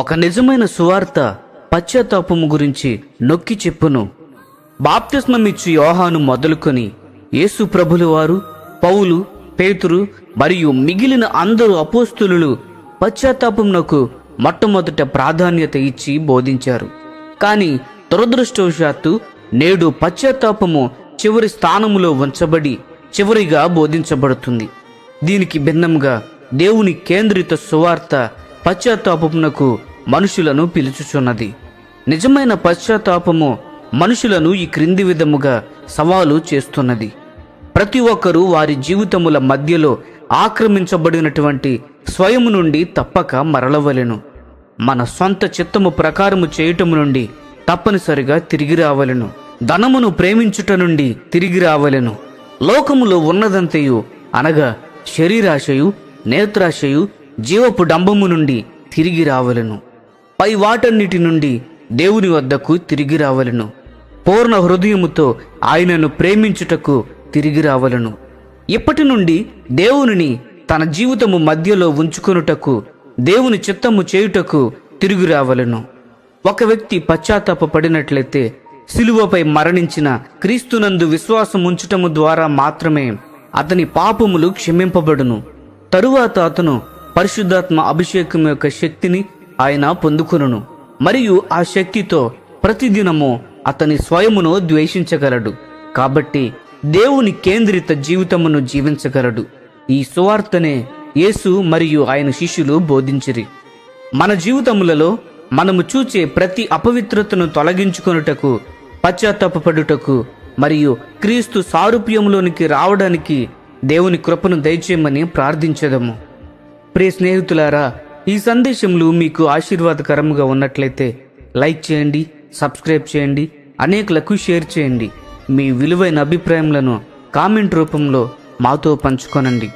ఒక నిజమైన సువార్త పశ్చాత్తాపము గురించి నొక్కి చెప్పును. బాప్తిస్మమిచ్చు యోహాను మొదలుకొని యేసు ప్రభులు వారు పౌలు పేతురు మరియు మిగిలిన అందరు అపోస్తులు పశ్చాత్తాపమునకు మొట్టమొదట ప్రాధాన్యత ఇచ్చి బోధించారు. కానీ దురదృష్టవశాత్తు నేడు పశ్చాత్తాపము చివరి స్థానములో ఉంచబడి చివరిగా బోధించబడుతుంది. దీనికి భిన్నంగా దేవుని కేంద్రిత సువార్త పశ్చాత్తాపమునకు మనుషులను పిలుచుచున్నది. నిజమైన పశ్చాత్తాపము మనుషులను ఈ క్రింది విధముగా సవాలు చేస్తున్నది. ప్రతి ఒక్కరూ వారి జీవితముల మధ్యలో ఆక్రమించబడినటువంటి స్వయము నుండి తప్పక మరలవలెను. మన సొంత చిత్తము ప్రకారము చేయటము నుండి తప్పనిసరిగా తిరిగి రావలెను. ధనమును ప్రేమించుట నుండి తిరిగి రావలెను. లోకములో ఉన్నదంతయు అనగా శరీరాశయు నేత్రాశయు జీవపు డంబము నుండి తిరిగి రావలెను. పై వాటన్నిటి నుండి దేవుని వద్దకు తిరిగి రావలెను. పూర్ణ హృదయముతో ఆయనను ప్రేమించుటకు తిరిగి రావలను. ఇప్పటి నుండి దేవునిని తన జీవితము మధ్యలో ఉంచుకొనుటకు దేవుని చిత్తము చేయుటకు తిరిగి రావలను. ఒక వ్యక్తి పశ్చాత్తాప పడినట్లయితే సిలువపై మరణించిన క్రీస్తునందు విశ్వాసం ఉంచటము ద్వారా మాత్రమే అతని పాపములు క్షమింపబడును. తరువాత అతను పరిశుద్ధాత్మ అభిషేకం యొక్క శక్తిని ఆయన పొందుకొనును. మరియు ఆ శక్తితో ప్రతిదినము అతని స్వయమును ద్వేషించగలడు. కాబట్టి దేవుని కేంద్రిత జీవితమును జీవించగలడు. ఈ సువార్తనే యేసు మరియు ఆయన శిష్యులు బోధించిరి. మన జీవితములలో మనము చూచే ప్రతి అపవిత్రతను తొలగించుకొనుటకు పశ్చాత్తాపడుటకు మరియు క్రీస్తు సారూప్యంలోనికి రావడానికి దేవుని కృపను దయచేయమని ప్రార్థించదము. ప్రియ స్నేహితులారా ఈ సందేశములు మీకు ఆశీర్వాదకరంగా ఉన్నట్లయితే లైక్ చేయండి సబ్స్క్రైబ్ చేయండి అనేకులకు షేర్ చేయండి. మీ విలువైన అభిప్రాయములను కామెంట్ రూపంలో మాతో పంచుకోనండి.